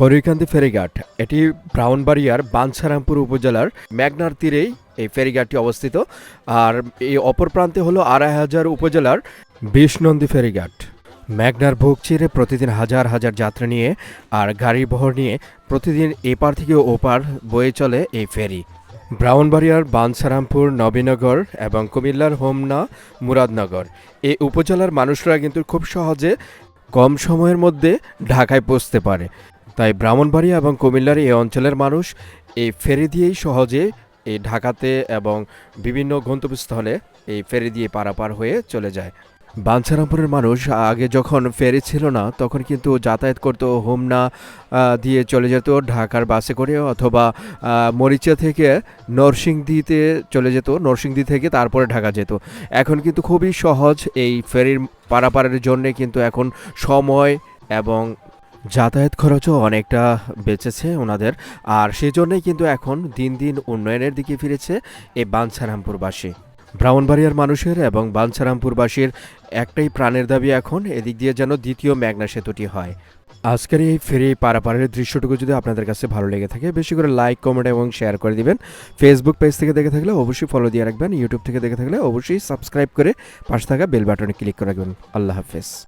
করিকান্দি ফেরিঘাট, এটি ব্রাউনবাড়িয়ার বাঞ্ছারামপুর উপজেলার মেঘনার তীরেই এই ফেরিঘাটটি অবস্থিত। আর এই অপর প্রান্তে হলো আড়াই হাজার উপজেলার বিষ্ণন্দী ফেরিঘাট। মেঘনার বুক চিরে প্রতিদিন হাজার হাজার যাত্রী নিয়ে আর গাড়ি বহর নিয়ে প্রতিদিন এপার থেকে ওপার বয়ে চলে এই ফেরি। ব্রাউনবাড়িয়ার বাঞ্ছারামপুর নবীনগর এবং কুমিল্লার হোমনা, মুরাদনগর। এই উপজেলার মানুষরা কিন্তু খুব সহজে কম সময়ের মধ্যে ঢাকায় পৌঁছতে পারে। তাই ব্রাহ্মণবাড়িয়া এবং কুমিল্লার এই অঞ্চলের মানুষ এই ফেরি দিয়েই সহজে এই ঢাকাতে এবং বিভিন্ন গন্তব্যস্থলে এই ফেরি দিয়ে পারাপার হয়ে চলে যায়। বাঞ্ছারামপুরের মানুষ আগে যখন ফেরি ছিল না, তখন কিন্তু যাতায়াত করতো, হোমনা দিয়ে চলে যেত, ঢাকার বাসে করে অথবা মরিচা থেকে নরসিংদীতে চলে যেত, নরসিংদী থেকে তারপরে ঢাকা যেত। এখন কিন্তু খুবই সহজ এই ফেরির পারাপারের জন্য কিন্তু এখন সময় এবং যাতায়াত খরচও অনেকটা বেঁচেছে ওনাদের। আর সেই জন্যই কিন্তু এখন দিন দিন উন্নয়নের দিকে ফিরেছে এই বাঞ্ছারামপুরবাসী। ব্রাহ্মণবাড়িয়ার মানুষের এবং বাঞ্ছারামপুরবাসীর একটাই প্রাণের দাবি এখন, এদিক দিয়ে যেন দ্বিতীয় মেঘনা সেতুটি হয়। আজকের এই ফেরি পারাপারের দৃশ্যটুকু যদি আপনাদের কাছে ভালো লেগে থাকে, বেশি করে লাইক, কমেন্ট এবং শেয়ার করে দিবেন। ফেসবুক পেজ থেকে দেখে থাকলে অবশ্যই ফলো দিয়ে রাখবেন। ইউটিউব থেকে দেখে থাকলে অবশ্যই সাবস্ক্রাইব করে পাশে থাকা বেল বাটনে ক্লিক করে রাখবেন। আল্লাহ হাফেজ।